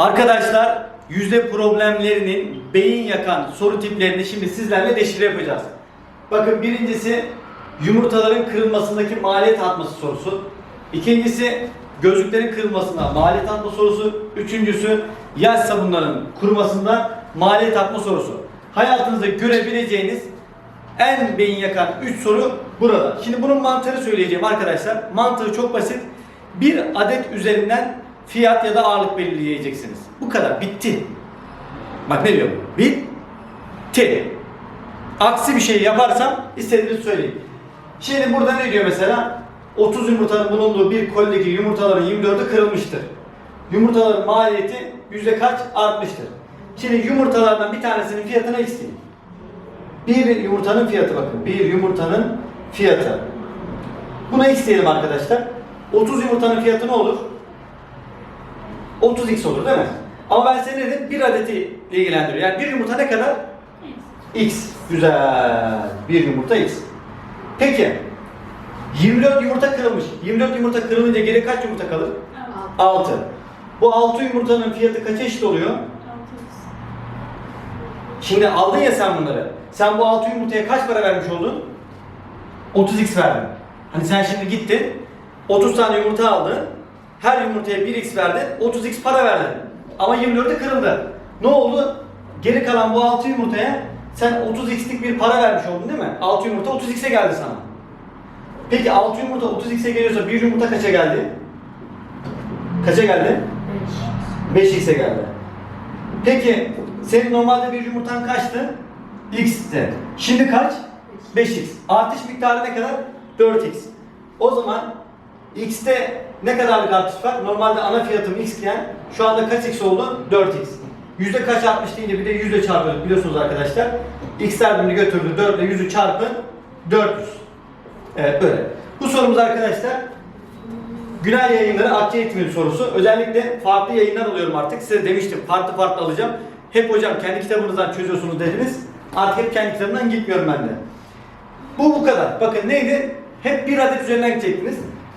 Arkadaşlar yüzde problemlerinin beyin yakan soru tiplerini şimdi sizlerle deşifre yapacağız. Bakın birincisi yumurtaların kırılmasındaki maliyet artması sorusu. İkincisi gözlüklerin kırılmasında maliyet artma sorusu. Üçüncüsü yaş sabunların kurumasında maliyet artma sorusu. Hayatınızda görebileceğiniz en beyin yakan 3 soru burada. Şimdi bunun mantığını söyleyeceğim arkadaşlar. Mantığı çok basit. Bir adet üzerinden fiyat ya da ağırlık belirleyeceksiniz. Bu kadar. Bitti. Bak ne diyorum? Bitti. Aksi bir şey yaparsam istediğinizi söyleyin. Şimdi burada ne diyor mesela? 30 yumurtanın bulunduğu bir koldeki yumurtaların 24'ü kırılmıştır. Yumurtaların maliyeti yüzde kaç artmıştır. Şimdi yumurtalardan bir tanesinin fiyatını x deyin. Bir yumurtanın fiyatı bakın. Bir yumurtanın fiyatı. Buna x diyelim arkadaşlar. 30 yumurtanın fiyatı ne olur? 30x olur değil mi? Ama ben seni dedim bir adeti ilgilendiriyor. Yani bir yumurta ne kadar? X. Güzel. Bir yumurta X. Peki. 24 yumurta kırılmış. 24 yumurta kırılınca geri kaç yumurta kalır? 6. Bu 6 yumurtanın fiyatı kaça eşit oluyor? Şimdi aldın ya sen bunları. Sen bu 6 yumurtaya kaç para vermiş oldun? 30x verdin. Hani sen şimdi gittin 30 tane yumurta aldın. Her yumurtaya 1x verdin. 30x para verdin. Ama 24'ü kırıldı. Ne oldu? Geri kalan bu 6 yumurtaya sen 30x'lik bir para vermiş oldun değil mi? 6 yumurta 30x'e geldi sana. Peki 6 yumurta 30x'e geliyorsa bir yumurta kaça geldi? Kaça geldi? 5x'e geldi. Peki senin normalde bir yumurtan kaçtı? X'ti. Şimdi kaç? 5x. Artış miktarı ne kadar? 4x. O zaman x'te ne kadarlık artış var? Normalde ana fiyatım x iken şu anda kaç x oldu? 4x. Yüzde kaç artmış deyince bir de yüzde çarpıyoruz biliyorsunuz arkadaşlar. x'ler birbirini götürdü 4 ile 100'ü çarpın 400. Evet böyle. Bu sorumuz arkadaşlar Günay yayınları akçe eğitimi sorusu. Özellikle farklı yayınlar alıyorum artık. Size demiştim farklı farklı alacağım. Hep hocam kendi kitabınızdan çözüyorsunuz dediniz. Artık hep kendi kitabımdan gitmiyorum ben de. Bu bu kadar. Bakın neydi? Hep bir adet üzerinden gidecektiniz.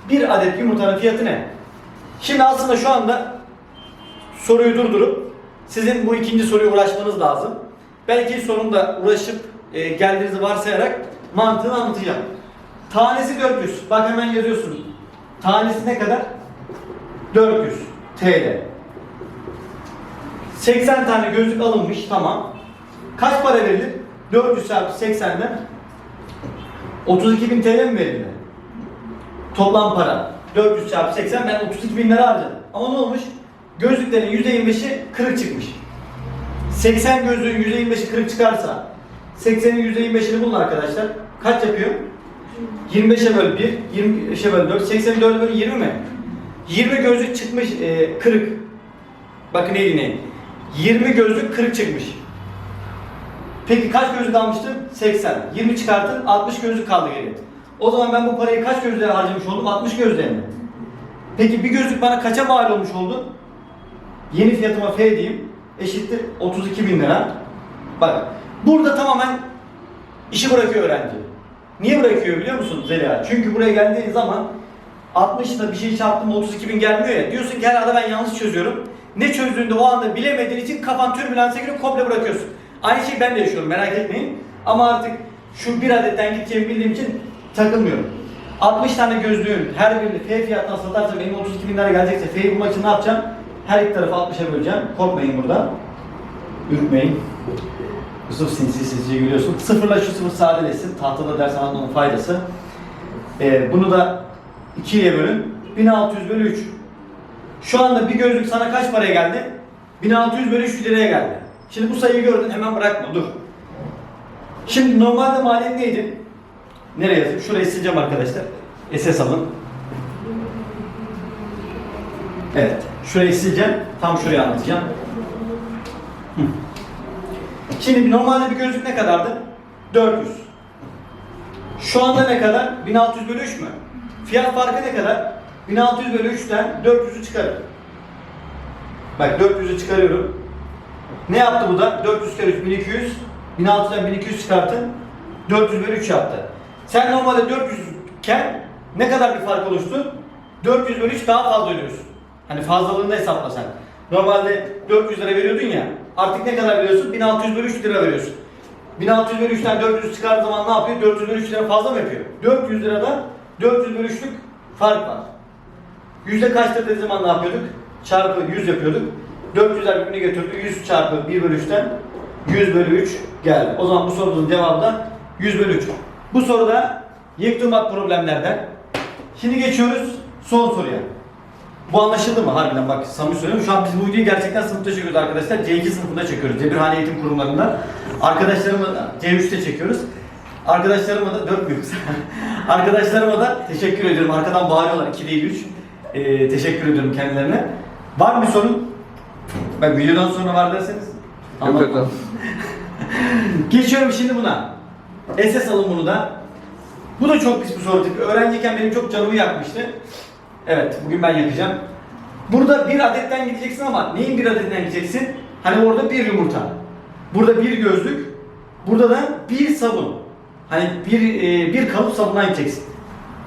Bir adet yumurtanın fiyatı ne? Şimdi aslında şu anda soruyu durdurup sizin bu ikinci soruya uğraşmanız lazım. Belki sonunda uğraşıp e, geldiğinizi varsayarak mantığını anlatacağım. Tanesi 400. Bak hemen yazıyorsunuz. Tanesi ne kadar? 400 TL. 80 tane gözlük alınmış tamam. Kaç para verilir? 400 çarpı 80'den 32.000 TL mi verilir? Toplam para. 400 çarpı 80 ben 32 bin lira harcadım. Ama ne olmuş? Gözlüklerin %25'i kırık çıkmış. 80 gözlüğün %25'i kırık çıkarsa 80'in %25'ini bulun arkadaşlar. Kaç yapıyor? 25'e böl 1, 25'e böl 4, 84'e böl 20 mi? 20 gözlük çıkmış e, kırık. Bakın iyi dinleyin. 20 gözlük kırık çıkmış. Peki kaç gözlük almıştım? 80. 20 çıkartın 60 gözlük kaldı geriye. O zaman ben bu parayı kaç gözlüğe harcamış oldum? 60 gözlüğe mi? Peki bir gözlük bana kaça mal olmuş oldu? Yeni fiyatıma F diyeyim. Eşittir 32 bin lira. Bak burada tamamen işi bırakıyor öğrenci. Niye bırakıyor biliyor musun Zeliha? Çünkü buraya geldiğin zaman 60'la bir şey çarptığımda 32 bin gelmiyor ya. Diyorsun ki herhalde ben yanlış çözüyorum. Ne çözdüğünde o anda bilemediğin için kafan türbülansa giriyor komple bırakıyorsun. Aynı şeyi ben de yaşıyorum merak etmeyin. Ama artık şu bir adetten gideceğimi bildiğim için takılmıyorum. 60 tane gözlüğün her birini F fiyatına satarsa benim 32 bin lira gelecekse F'yi bulmak için ne yapacağım? Her iki tarafı 60'a böleceğim. Korkmayın burada. Ürkmeyin. Yusuf sinsi sinsi gülüyorsun. Sıfırla şu sıfır sadeleşsin. Tahtada ders anlatmanın faydası. Ee, bunu da 2'ye bölün. 1600 bölü 3. Şu anda bir gözlük sana kaç paraya geldi? 1600 bölü 3 liraya geldi. Şimdi bu sayıyı gördün hemen bırakma dur. Şimdi normalde maliyet neydi? Nereye yazayım? Şurayı sileceğim arkadaşlar. SS alın. Evet. Şurayı sileceğim. Tam şuraya anlatacağım. Şimdi normalde bir gözlük ne kadardı? 400. Şu anda ne kadar? 1600 bölü 3 mü? Fiyat farkı ne kadar? 1600 bölü 3'ten 400'ü çıkarın. Bak 400'ü çıkarıyorum. Ne yaptı bu da? 400 kere 3 1200. 1600'den 1200 çıkartın. 400 bölü 3 yaptı. Sen normalde 400 iken ne kadar bir fark oluştu? 400 bölü 3 daha fazla ödüyorsun. Hani fazlalığını hesapla sen. Normalde 400 lira veriyordun ya. Artık ne kadar veriyorsun? 1600 bölü 3 lira veriyorsun. 1600 bölü 3'ten 400 çıkardığı zaman ne yapıyor? 400 bölü 3 lira fazla mı yapıyor? 400 lirada 400 bölü 3'lük fark var. Yüzde kaçtır dediği zaman ne yapıyorduk? Çarpı 100 yapıyorduk. 400'ler birbirini götürdü. 100 çarpı 1 bölü 3'ten 100 bölü 3 geldi. O zaman bu sorumuzun cevabı da 100 bölü 3. Bu soruda yektumat problemlerden. Şimdi geçiyoruz son soruya. Bu anlaşıldı mı harbiden bak samimi söylüyorum. Şu an biz bu videoyu gerçekten sınıfta çekiyoruz arkadaşlar. C2 sınıfında çekiyoruz. Cebirhane Eğitim Kurumlarında. Arkadaşlarımla da C3'te çekiyoruz. Arkadaşlarıma da 4 büyük. Arkadaşlarıma da teşekkür ediyorum. Arkadan bağırıyorlar 2 değil 3. Ee, teşekkür ediyorum kendilerine. Var mı bir sorun? Bak videodan sonra var derseniz. Yok yok. Geçiyorum şimdi buna. SS alın bunu da. Bu da çok pis bir soru tipi. Öğrenciyken benim çok canımı yakmıştı. Evet, bugün ben yakacağım. Burada bir adetten gideceksin ama neyin bir adetten gideceksin? Hani orada bir yumurta. Burada bir gözlük. Burada da bir sabun. Hani bir e, bir kalıp sabundan gideceksin.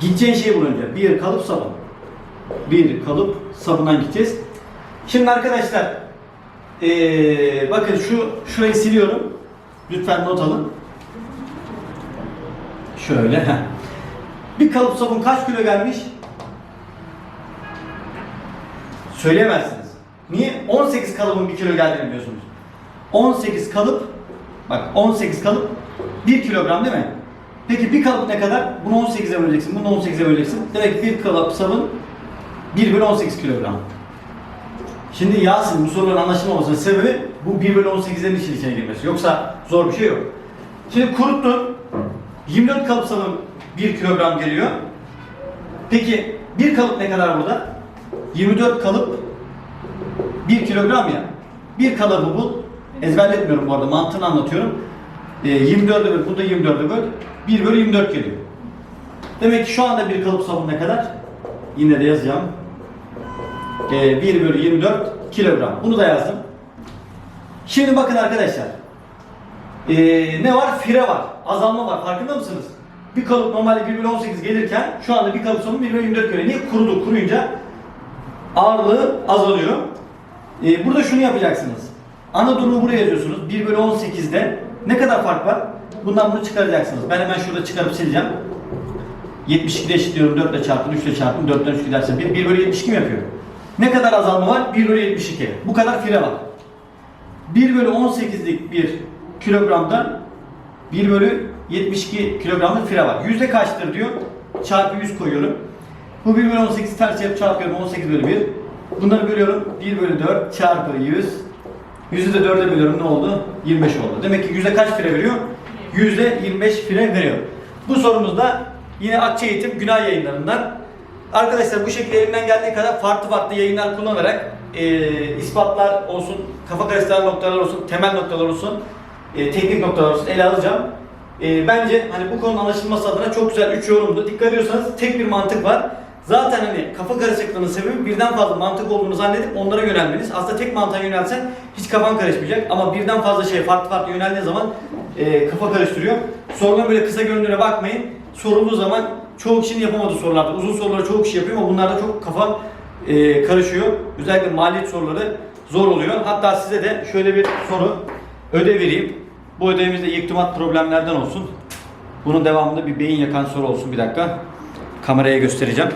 Gideceğin şey bulunca bir kalıp sabun. Bir kalıp sabundan gideceğiz. Şimdi arkadaşlar ee, bakın şu şurayı siliyorum. Lütfen not alın. Şöyle. Bir kalıp sabun kaç kilo gelmiş? Söyleyemezsiniz. Niye? 18 kalıbın 1 kilo geldiğini biliyorsunuz. 18 kalıp bak 18 kalıp 1 kilogram değil mi? Peki bir kalıp ne kadar? Bunu 18'e böleceksin, bunu 18'e böleceksin. Demek ki bir kalıp sabun 1 bölü 18 kilogram. Şimdi Yasin bu soruların anlaşılmamasının sebebi bu 1 bölü 18'lerin işin içine girmesi. Yoksa zor bir şey yok. Şimdi kuruttun. 24 kalıp sabun 1 kilogram geliyor. Peki bir kalıp ne kadar burada? 24 kalıp 1 kilogram ya. Bir kalıbı bul. Ezberletmiyorum bu arada mantığını anlatıyorum. E, 24'e böl, bu da 24'e böl. 1 bölü 24 geliyor. Demek ki şu anda bir kalıp sabun ne kadar? Yine de yazacağım. E, 1 bölü 24 kilogram. Bunu da yazdım. Şimdi bakın arkadaşlar. E, ne var? Fire var. Azalma var. Farkında mısınız? Bir kalıp normalde 1 bölü 18 gelirken şu anda bir kalıp sabun 1 bölü 24 geliyor. Niye? Kurudu. Kuruyunca ağırlığı azalıyor. Ee, burada şunu yapacaksınız. Ana durumu buraya yazıyorsunuz. 1 bölü 18'de ne kadar fark var? Bundan bunu çıkaracaksınız. Ben hemen şurada çıkarıp sileceğim. 72'de eşitliyorum. 4 ile çarpın, 3 ile çarpın. 4'ten 3 giderse 1. 1 bölü 72 mi yapıyor? Ne kadar azalma var? 1 bölü 72. Bu kadar fire var. 1 bölü 18'lik bir kilogramdan 1 bölü 72 kilogramlık fire var. Yüzde kaçtır diyor. Çarpı 100 koyuyorum. Bu 1 bölü 18 ters yapıp çarpıyorum 18 bölü 1. Bunları bölüyorum. 1 bölü 4 çarpı 100. 100'ü de 4'e bölüyorum ne oldu? 25 oldu. Demek ki yüzde kaç fire veriyor? Yüzde 25 fire veriyor. Bu sorumuz da yine Akçe Eğitim Günah yayınlarından. Arkadaşlar bu şekilde elimden geldiği kadar farklı farklı yayınlar kullanarak e, ispatlar olsun, kafa karıştıran noktalar olsun, temel noktalar olsun, e, teknik noktalar olsun ele alacağım. E, bence hani bu konunun anlaşılması adına çok güzel 3 yorumdu. Dikkat ediyorsanız tek bir mantık var. Zaten hani kafa karışıklığının sebebi birden fazla mantık olduğunu zannedip onlara yönelmeniz. Aslında tek mantığa yönelsen hiç kafan karışmayacak ama birden fazla şey farklı farklı yöneldiği zaman e, kafa karıştırıyor. Sorunun böyle kısa göründüğüne bakmayın. Sorulduğu zaman çoğu kişinin yapamadığı sorularda. Uzun soruları çoğu kişi yapıyor ama bunlarda çok kafa e, karışıyor. Özellikle maliyet soruları zor oluyor. Hatta size de şöyle bir soru ödev vereyim. Bu ödevimiz de yektumat problemlerden olsun. Bunun devamında bir beyin yakan soru olsun bir dakika. Kameraya göstereceğim.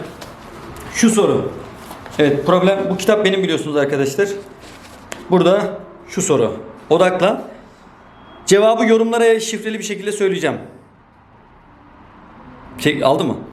Şu soru. Evet problem bu kitap benim biliyorsunuz arkadaşlar. Burada şu soru. Odaklan. Cevabı yorumlara şifreli bir şekilde söyleyeceğim. Şey aldı mı?